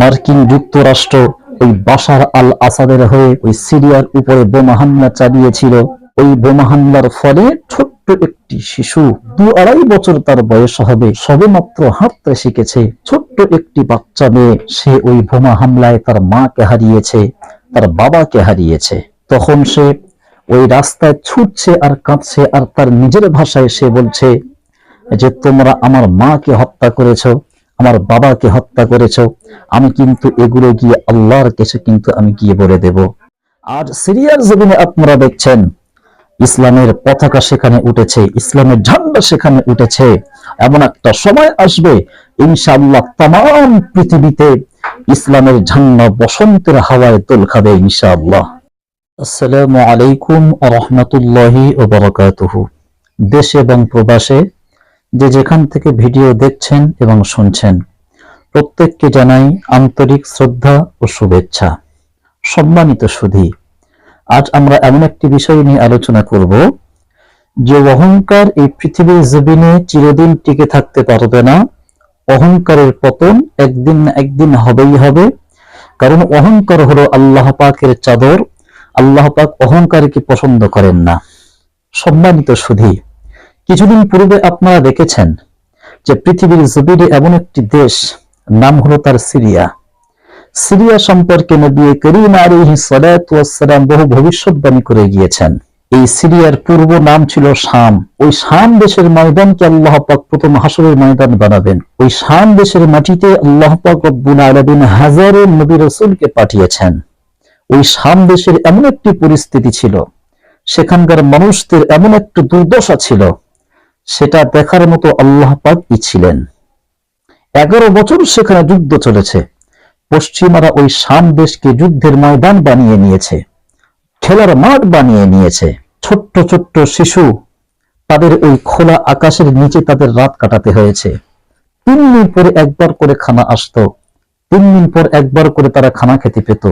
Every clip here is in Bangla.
মার্কিন যুক্তরাষ্ট্র ওই বাশার আল আসাদের হয়ে ওই সিরিয়ার উপরে বোমা হামলা চালিয়েছিল। ওই বোমা হামলার ফলে ছোট্ট একটি শিশু দু আড়াই বছর তার বয়স হবে, সবেমাত্র হাঁটতে শিখেছে। ছোট্ট একটি বাচ্চা মেয়ে, সে ওই বোমা হামলায় তার মাকে হারিয়েছে, তার বাবাকে হারিয়েছে। তখন সে ওই রাস্তায় ছুটছে আর কাঁদছে আর তার নিজের ভাষায় সে বলছে যে, তোমরা আমার মাকে হত্যা করেছ আমার বাবাকে হত্যা করেছ, আমি কিন্তু এগুলো গিয়ে আল্লাহর কাছে কিন্তু আমি গিয়ে বলে দেব। আর সিরিয়ার জমিনে আপনারা দেখছেন, ইসলামের পতাকা সেখানে উঠেছে, ইসলামের ঝান্ডা সেখানে উঠেছে। এমন একটা সময় আসবে, ইনশাআল্লাহ তাম পৃথিবীতে ইসলামের ঝান্ডা বসন্তের হাওয়ায় দোল খাবে ইনশাআল্লাহ। আসসালামু আলাইকুম রহমতুল্লাহি দেশে এবং প্রবাসে যে যেখান থেকে ভিডিও দেখছেন এবং শুনছেন, প্রত্যেককে জানাই আন্তরিক শ্রদ্ধা ও শুভেচ্ছা। সম্মানিত সুধী, আজ আমরা এমন একটি বিষয় নিয়ে আলোচনা করব যে অহংকার এই পৃথিবীর জমিনে চিরদিন টিকে থাকতে পারবে না। অহংকারের পতন একদিন না একদিন হবেই হবে। কারণ অহংকার হলো আল্লাহ পাকের চাদর। আল্লাহ পাক অহংকারকে পছন্দ করেন না। সম্মানিত সুধী কিছুদিন পূর্বে আপনারা দেখেছেন যে পৃথিবীর জমিনে এমন একটি দেশ, নাম হলো তার সিরিয়া। সিরিয়া সম্পর্কে নবী করিম সালাতু ওয়াসসালাম বহু ভবিষ্যৎবাণী করে গিয়েছেন। এই সিরিয়ার পূর্ব নাম ছিল শাম। ওই শাম দেশের ময়দানকে আল্লাহ পাক প্রথম হাসরের ময়দান বানাবেন। ওই শাম দেশের মাটিতে আল্লাহ পাক রব্বুল আলামিন হাজারো নবী রাসূলকে পাঠিয়েছেন। ওই শাম দেশের এমন একটি পরিস্থিতি ছিল, সেখানকার মানুষদের এমন একটি দুর্দশা ছিল সেটা দেখার মতো আল্লাহ পাক ছিলেন? এগারো বছর সেখানে যুদ্ধ চলেছে। পশ্চিমারা ওই শাম দেশকে যুদ্ধের ময়দান বানিয়ে নিয়েছে খেলার মাঠ বানিয়ে নিয়েছে। ছোট্ট ছোট্ট শিশু, তাদের ওই খোলা আকাশের নিচে তাদের রাত কাটাতে হয়েছে। তিন দিন পরে একবার করে খানা আসতো, তিন দিন পর একবার করে তারা খানা খেতে পেত।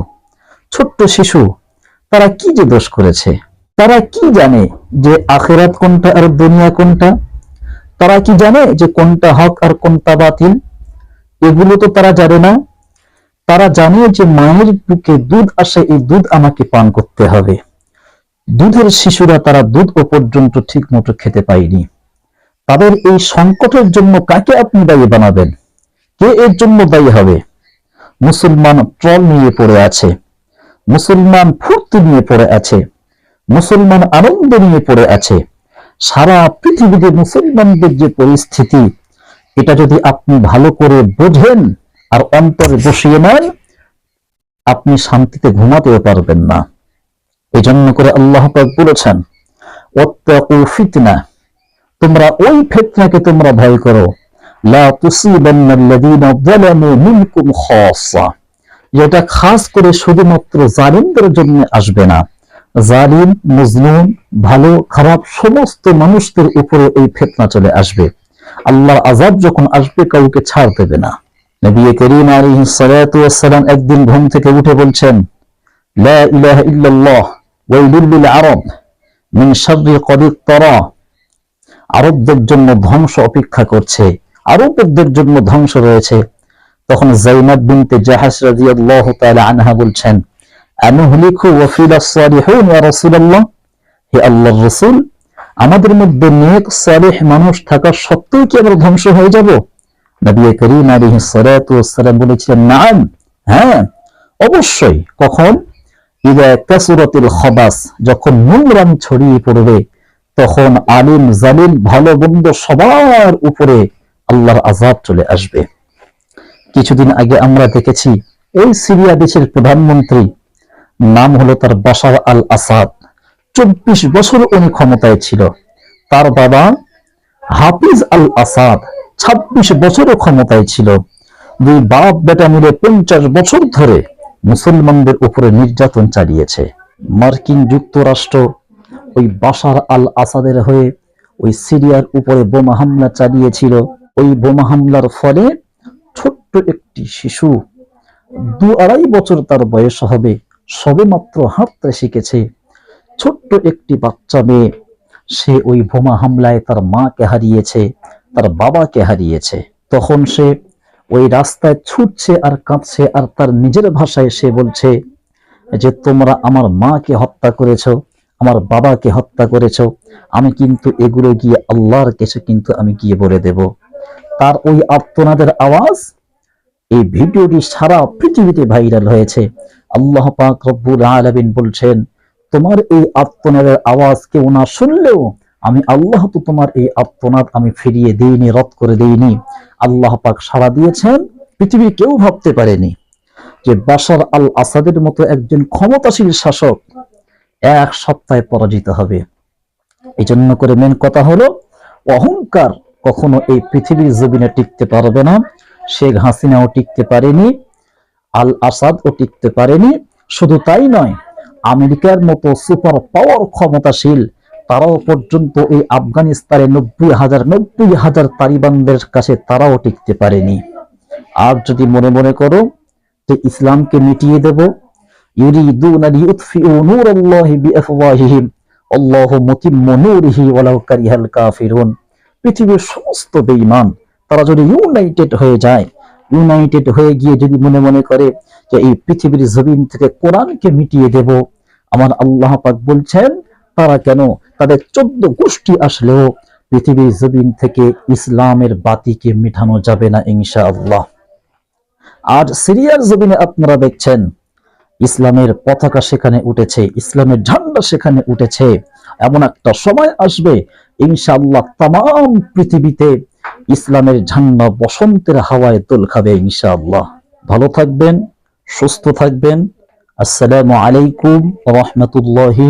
ছোট্ট শিশু, তারা কি যে দোষ করেছে? তারা কি জানে যে আখেরাত কোনটা আর দুনিয়া কোনটা? তারা কি জানে যে কোনটা হক আর কোনটা বাতিল? এগুলো তো তারা জানে না। তারা জানে যে মায়ের বুকে দুধ আসে, এই দুধ আমাকে পান করতে হবে। দুধের শিশুরা তারা দুধ ও পর্যন্ত ঠিক মতো খেতে পায়নি। তাদের এই সংকটের জন্য কাকে আপনি দায়ী বানাবেন? কে এর জন্য দায়ী হবে? মুসলমান ট্রল নিয়ে পড়ে আছে। মুসলমান ফুর্তি নিয়ে পড়ে আছে। মুসলমান আনন্দ নিয়ে পড়ে আছে। সারা পৃথিবীতে মুসলমানদের যে পরিস্থিতি, এটা যদি আপনি ভালো করে বোঝেন আর অন্তরে বসিয়ে নেন, আপনি শান্তিতে ঘুমাতেও পারবেন না। এই জন্য করে আল্লাহ বলেছেন তোমরা ওই ফিতনাকে তোমরা ভয় করো। যেটা খাস করে শুধুমাত্র জালিমদের জন্য আসবে না। জালিম, মুজলুম, ভালো, খারাপ, সমস্ত মানুষদের উপরে এই ফেতনা চলে আসবে। আল্লাহর আজাব যখন আসবে, কাউকে ছাড় দেবে না। নবী করিম সালাতু ওয়াসসালাম একদিন ঘুম থেকে উঠে বলছেন আরবদের জন্য ধ্বংস অপেক্ষা করছে। আরবদের জন্য ধ্বংস রয়েছে। তখন জাইনাব বিনতে তাআলা আনহা বলছেন আনুহলিকু ওয়া ফিল সালিহুন ইয়া রাসূলুল্লাহ হে আল্লাহর রাসূল, আমাদের মধ্যে নেক সালেহ মানুষ থাকা সত্ত্বেও কি আমরা ধ্বংস হয়ে যাব? নবী করিম আলাইহিস সালাতু ওয়াসসালাম বলেছিলেন, নাম হ্যাঁ অবশ্যই, কখন? ইদা কাসুরাতিল খবাস, যখন নোংরাম ছড়িয়ে পড়বে, তখন আলিম জালিম ভালো মন্দ সবার উপরে আল্লাহর আজাব চলে আসবে। কিছুদিন আগে আমরা দেখেছি ওই সিরিয়া দেশের প্রধানমন্ত্রী নাম হলো তার বাশার আল আসাদ চব্বিশ বছর উনি ক্ষমতায় ছিল। তার বাবা হাফিজ আল আসাদ ছাব্বিশ বছরও ক্ষমতায় ছিল। দুই বাপ বেটা মিলে পঞ্চাশ বছর ধরে মুসলমানদের উপরে নির্যাতন চালিয়েছে। মার্কিন যুক্তরাষ্ট্র ওই বাশার আল আসাদের হয়ে ওই সিরিয়ার উপরে বোমা হামলা চালিয়েছিল। ওই বোমা হামলার ফলে ছোট্ট একটি শিশু দু আড়াই বছর তার বয়স হবে। সবেমাত্র হাঁটতে শিখেছে। ছোট্ট একটি বাচ্চা মেয়ে, সে ওই বোমা হামলায় তার মাকে হারিয়েছে, তার বাবাকে হারিয়েছে। তখন সে ওই রাস্তায় ছুটছে আর কাঁদছে আর তার নিজের ভাষায় সে বলছে, যে তোমরা আমার মাকে হত্যা করেছ, আমার বাবাকে হত্যা করেছ, আমি কিন্তু এগুলো গিয়ে আল্লাহর কাছে কিন্তু আমি গিয়ে বলে দেব। তার ওই আত্মনাদের আওয়াজ এই ভিডিওটি সারা পৃথিবীতে ভাইরাল হয়েছে। আল্লাহ পাক রব্বুল আলামিন বলছেন, তোমার এই আত্মনাদের আওয়াজ কেউ না শুনলেও আমি আল্লাহ তো তোমার এই আত্মনাদ আমি ফিরিয়ে দিইনি, রদ করে দিইনি। আল্লাহ পাক সাড়া দিয়েছেন, পৃথিবীর কেউ ভাবতে পারেনি যে বাশার আল আসাদের মতো একজন ক্ষমতাশীল শাসক এক সপ্তাহে পরাজিত হবে। এই জন্য করে মেন কথা হলো, অহংকার কখনো এই পৃথিবীর জমিনে টিকতে পারবে না। শেখ হাসিনাও টিকতে পারেনি। আল আসাদও টিকতে পারেনি। শুধু তাই নয়, আমেরিকার মতো সুপার পাওয়ার ক্ষমতাশীল, তারাও পর্যন্ত এই আফগানিস্তানে নব্বই হাজার নব্বই হাজার তালিবানদের কাছে তারাও টিকতে পারেনি। আর যদি মনে মনে করো যে ইসলামকে মিটিয়ে দেব। পৃথিবীর সমস্ত বেঈমান, তারা যদি ইউনাইটেড হয়ে যায় ইউনাইটেড হয়ে গিয়ে যদি মনে মনে করে যে এই পৃথিবীর জমিন থেকে কোরআনকে মিটিয়ে দেব, আমার আল্লাহ পাক বলছেন, তারা কেন তাদের চোদ্দ গোষ্ঠী আসলেও পৃথিবীর জমিন থেকে ইসলামের বাতিকে মিঠানো যাবে না ইনশা আল্লাহ আর সিরিয়ার জমিনে আপনারা দেখছেন, ইসলামের পতাকা সেখানে উঠেছে, ইসলামের ঝান্ডা সেখানে উঠেছে। এমন একটা সময় আসবে, ইনশাআল্লাহ তাম পৃথিবীতে ইসলামের ঝান্না বসন্তের হাওয়ায় তোল খাবে ইনশাআল্লাহ। ভালো থাকবেন সুস্থ থাকবেন। আসসালামু আলাইকুম রহমতুল্লাহি